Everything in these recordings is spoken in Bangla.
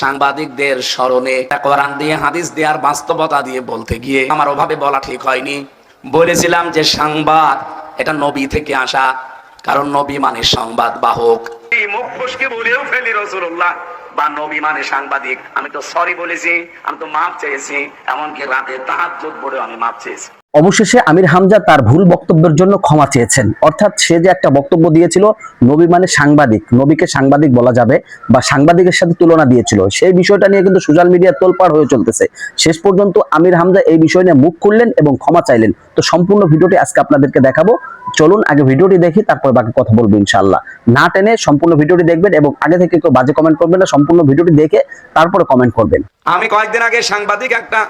সাংবাদিকদের স্মরণে কোরআন দিয়ে, হাদিস দিয়ে আর বাস্তবতা দিয়ে বলতে গিয়ে আমার ওভাবে বলা ঠিক হয়নি। বলেছিলাম যে সংবাদ, এটা নবী থেকে আসা। কারণ নবী মানে সংবাদ বাহক। বা নবী মানে সাংবাদিক। আমি তো সরি বলেছি, আমি তো মাপ চেয়েছি, এমনকি রাতে তাহার বলেও আমি মাপ চেয়েছি। অবশেষে আমির হামজা তার ভুল বক্তব্যের জন্য ক্ষমা চেয়েছেন। অর্থাৎ সে যে একটা বক্তব্য দিয়েছিল, নবী মানে সাংবাদিক, নবীকে সাংবাদিক বলা যাবে বা সাংবাদিকের সাথে তুলনা দিয়েছিল। সেই বিষয়টা নিয়ে কিন্তু সোশ্যাল মিডিয়া তোলপাড় হয়ে চলতেছে। শেষ পর্যন্ত আমির হামজা এই বিষয় নিয়ে মুখ খুললেন এবং ক্ষমা চাইলেন। তো সম্পূর্ণ ভিডিওটি আজকে আপনাদেরকে দেখাবো। চলুন আগে ভিডিওটি দেখি, তারপর বাকি কথা বলব ইনশাল্লাহ না টেনে সম্পূর্ণ ভিডিওটি দেখবেন এবং আগে থেকে কেউ বাজে কমেন্ট করবেন না, সম্পূর্ণ ভিডিওটি দেখে তারপরে কমেন্ট করবেন। আমি কয়েকদিন আগে সাংবাদিক একটা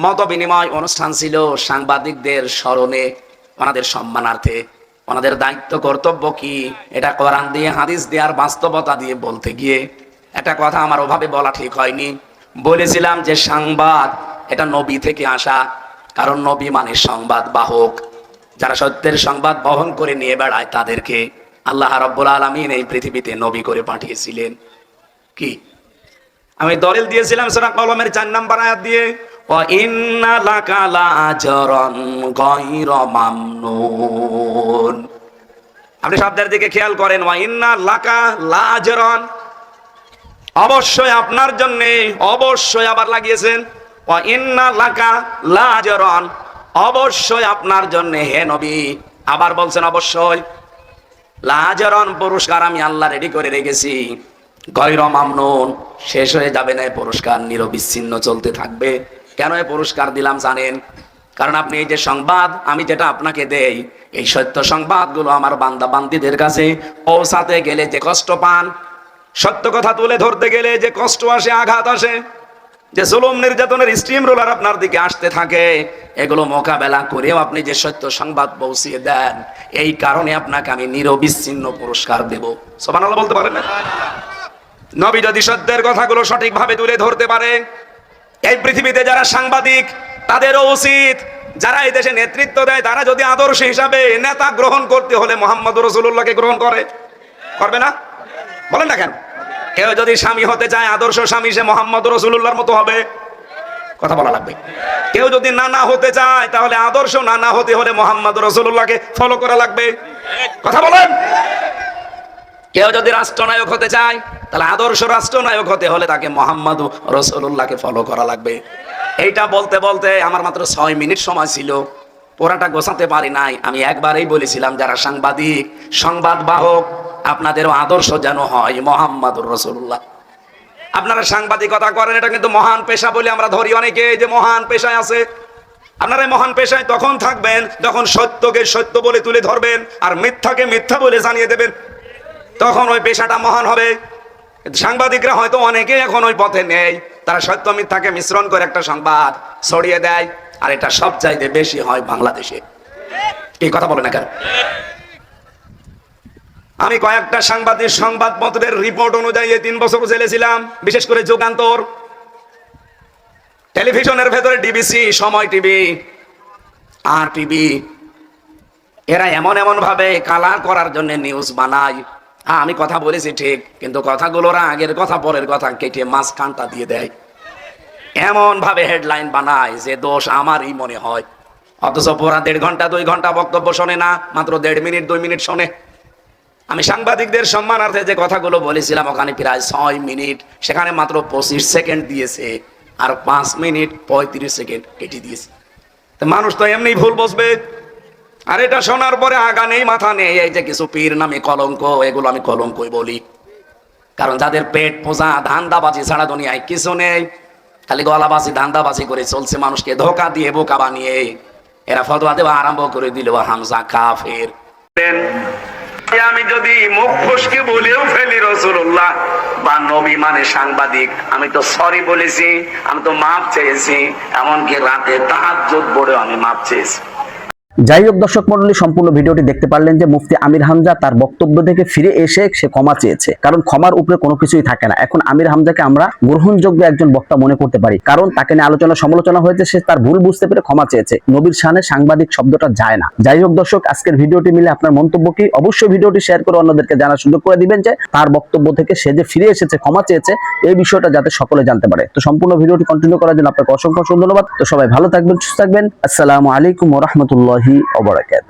মত বিনিময় অনুষ্ঠান ছিল। সাংবাদিকদের স্মরণে ওনাদের সম্মানার্থে। ওনাদের দায়িত্ব, কর্তব্য কি? এটা কোরআন দিয়ে, হাদিস দিয়ে আর বাস্তবতা দিয়ে বলতে গিয়ে। একটা কথা আমার ওভাবে বলা ঠিক হয়নি। বলেছিলাম যে সংবাদ, এটা নবী থেকে আসা। কারণ নবী মানে সংবাদ বাহক। যারা সত্যের সংবাদ বহন করে নিয়ে বেড়ায় তাদেরকে আল্লাহ রব্বুল আলমিন এই পৃথিবীতে নবী করে পাঠিয়েছিলেন। কি? আমি দলিল দিয়েছিলাম সেটা কলমের চার নাম্বার আয়াত দিয়ে। আপনি শব্দের দিকে খেয়াল করেন ওয়া ইন্না লাকা লাজরান অবশ্যই আপনার জন্য, অবশ্যই আবার লাগিয়েছেন ওয়া ইন্না লাকা লাজরান অবশ্যই আপনার জন্য, হে নবী, আবার বলছেন অবশ্যই লাজরন পুরস্কার আমি আল্লাহ রেডি করে রেখেছি। গৈর মামনুন, শেষ হয়ে যাবে না পুরস্কার, নিরবিচ্ছিন্ন চলতে থাকবে। কেন এই পুরস্কার দিলাম জানেন? কারণ আপনি এই যে সংবাদ, আমি যেটা আপনাকে দেই, এই সত্য সংবাদগুলো আমার বান্দা বান্দিদের কাছে পৌঁছাতে গেলে যে কষ্ট পান, সত্য কথা তুলে ধরতে গেলে যে কষ্ট আসে, আঘাত আসে, যে জুলুম নির্যাতনের স্টিম রোলার আপনার দিকে আসতে থাকে, এগুলো মোকাবেলা করেও আপনি যে সত্য সংবাদ পৌঁছিয়ে দেন, এই কারণে আপনাকে আমি নিরবিচ্ছিন্ন পুরস্কার দেব। সোমান বলতে পারেন নবী যদি সত্যের কথাগুলো সঠিকভাবে তুলে ধরতে পারে এই পৃথিবীতে যারা সাংবাদিক, তাদেরও উচিত, যারা এই দেশে নেতৃত্ব দেয়, তারা যদি আদর্শ হিসাবে নেতা গ্রহণ করতে হলে মোহাম্মদ রসুল্লাহকে গ্রহণ করে। করবে না? বলেন না কেন? কেউ যদি স্বামী হতে চায়, আদর্শ স্বামী, সে মোহাম্মদ রসুল্লাহর মতো হবে। কথা বলা লাগবে। কেউ যদি নানা হতে চায়, তাহলে আদর্শ নানা হতে হলে মোহাম্মদ রসুল্লাহকে ফলো করা লাগবে। কথা বলেন? কেউ যদি রাষ্ট্রনায়ক হতে চায়, তাহলে আদর্শ রাষ্ট্রনায়ক হতে হলে তাকে মোহাম্মদ রসুল্লাহকে ফলো করা লাগবে। এইটা বলতে বলতে আমার মাত্র ছয় মিনিট সময় ছিল। পোড়াটা গোছাতে পারি নাই। আমি একবারেই বলেছিলাম, যারা সাংবাদিক সংবাদ বাহক আপনাদেরও আদর্শ যেন হয়, মোহাম্মদুর রসুল্লাহ আপনারা সাংবাদিকতা করেন, এটা কিন্তু মহান পেশা বলে আমরা ধরি অনেকে যে মহান পেশায় আছে। আপনারা মহান পেশায় তখন থাকবেন, যখন সত্যকে সত্য বলে তুলে ধরবেন, আর মিথ্যাকে মিথ্যা বলে জানিয়ে দেবেন। তখন ওই পেশাটা মহান হবে। সাংবাদিকরা হয়তো অনেকেই এখন ওই পথে নেই। তারা সত্য মিথ্যাকে মিশ্রণ করে একটা সংবাদ ছড়িয়ে দেয়। আর এটা সব চাইতে বেশি হয় বাংলাদেশে। এই কথা বলে না কেন? আমি কয়েকটা সাংবাদিক সংবাদপত্রের রিপোর্ট অনুযায়ী তিন বছর জেলেছিলাম বিশেষ করে যুগান্তর। টেলিভিশনের ভেতরে ডিবিসি সময় টিভি আর টিভি এরা এমন এমন ভাবে কালার করার জন্য নিউজ বানায়। হ্যাঁ আমি কথা বলেছি ঠিক, কিন্তু কথাগুলোরা আগের কথা, পরের কথা কেটে মাছ কানটা দিয়ে দেয়। এমন ভাবে হেডলাইন বানায় যে দোষ আমারই মনে হয়। অথচ পুরা দেড় ঘণ্টা, দুই ঘণ্টা বক্তব্য শোনে না, মাত্র দেড় মিনিট, দুই মিনিট শোনে। আমি সাংবাদিকদের সম্মানার্থে যে কথাগুলো বলেছিলাম, ওখানে প্রায় ছয় মিনিট, সেখানে মাত্র পঁচিশ সেকেন্ড দিয়েছে, আর পাঁচ মিনিট পঁয়ত্রিশ সেকেন্ড কেটে দিয়েছে। মানুষ তো এমনি ভুল বসবে আর এটা শোনার পরে আগা নেই, মাথা নেই, এই যে কিছু পীর নামে কলঙ্ক, এগুলো আমি কলঙ্কই বলি। কারণ যাদের পেট পোষা ধান্দাবাজি ছাড়া দুনিয়ায় কিছু নেই, খালি গলাবাজি, ধান্দাবাজি করে চলছে মানুষকে ধোকা দিয়ে, বোকা বানিয়ে। এরা ফতোয়া দেওয়া আরম্ভ করে দিল হামজা কাফের। আমি যদি মুখ ফসকে বলেও ফেলি রসুল্লাহ বা নবী মানে সাংবাদিক, আমি তো সরি বলেছি, আমি তো মাপ চেয়েছি, এমনকি রাতে তাহার জোট বড়েও আমি মাপ চেয়েছি। যাই হোক দর্শক মন্ডলী সম্পূর্ণ ভিডিওটি দেখতে পারলেন যে মুফতি আমির হামজা তার বক্তব্য থেকে ফিরে এসে সে ক্ষমা চেয়েছে। কারণ ক্ষমার উপরে কোনো কিছুই থাকে না। এখন আমির হামজাকে আমরা গ্রহণযোগ্য একজন বক্তা মনে করতে পারি। কারণ তাকে নিয়ে আলোচনা সমালোচনা হয়েছে, সে তার ভুল বুঝতে পেরে ক্ষমা চেয়েছে। নবীর শানে সাংবাদিক শব্দটা যায় না। যাই হোক দর্শক, আজকের ভিডিওটি মিলে আপনার মন্তব্য কি? অবশ্যই ভিডিওটি শেয়ার করে অন্যদেরকে জানার সুযোগ করে দিবেন যে তার বক্তব্য থেকে সে যে ফিরে এসেছে, ক্ষমা চেয়েছে, এই বিষয়টা যাতে সকলে জানতে পারে। তো সম্পূর্ণ ভিডিওটি কন্টিনিউ করার জন্য আপনাকে অসংখ্য ধন্যবাদ। তো সবাই ভালো থাকবেন, সুস্থ থাকবেন। আসসালামু আলাইকুম ওরহমতুল্লাহি ওবরাকাত